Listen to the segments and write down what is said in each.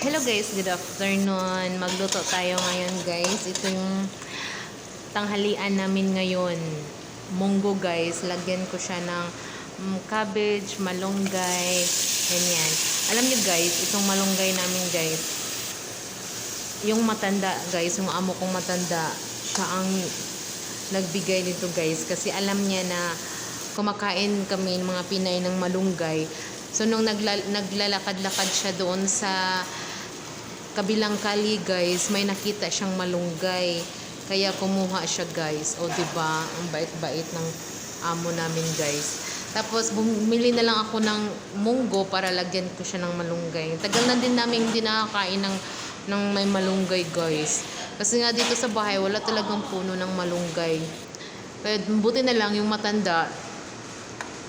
Hello guys, good afternoon. Magluto tayo ngayon guys. Ito yung tanghalian namin ngayon. Munggo guys. Lagyan ko siya ng mm, cabbage, malunggay, ganyan. Alam niyo guys, itong malunggay namin guys, yung matanda guys, yung amo kong matanda, siya ang nagbigay nito guys. Kasi alam niya na kumakain kami mga Pinay ng malunggay. So nung nagla- naglalakad-lakad siya doon sa kabilang kali guys, may nakita siyang malunggay. Kaya kumuha siya guys. O 'di ba? Ang bait-bait ng amo namin guys. Tapos bumili na lang ako ng munggo para lagyan ko siya ng malunggay. Tagal na din namin hindi nakakain ng ng may malunggay guys. Kasi nga dito sa bahay wala talagang puno ng malunggay. Kaya buti na lang yung matanda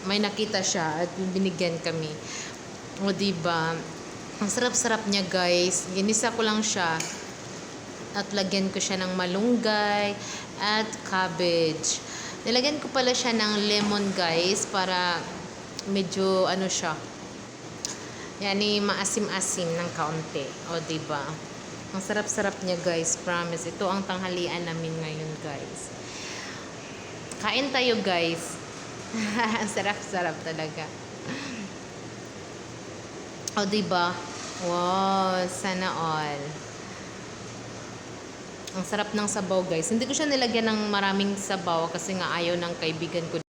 may nakita siya at binigyan kami. O diba? Ang sarap-sarap niya guys. Ginisa ko lang siya. At lagyan ko siya ng malunggay at cabbage. Nilagyan ko pala siya ng lemon guys para medyo ano siya. Yani maasim-asim ng kaunti. O diba? Ang sarap-sarap niya guys. Promise. Ito ang tanghalian namin ngayon guys. Kain tayo guys. Sarap-sarap talaga. O, diba? Wow, sana all. Ang sarap ng sabaw, guys. Hindi ko siya nilagyan ng maraming sabaw kasi nga ayaw ng kaibigan ko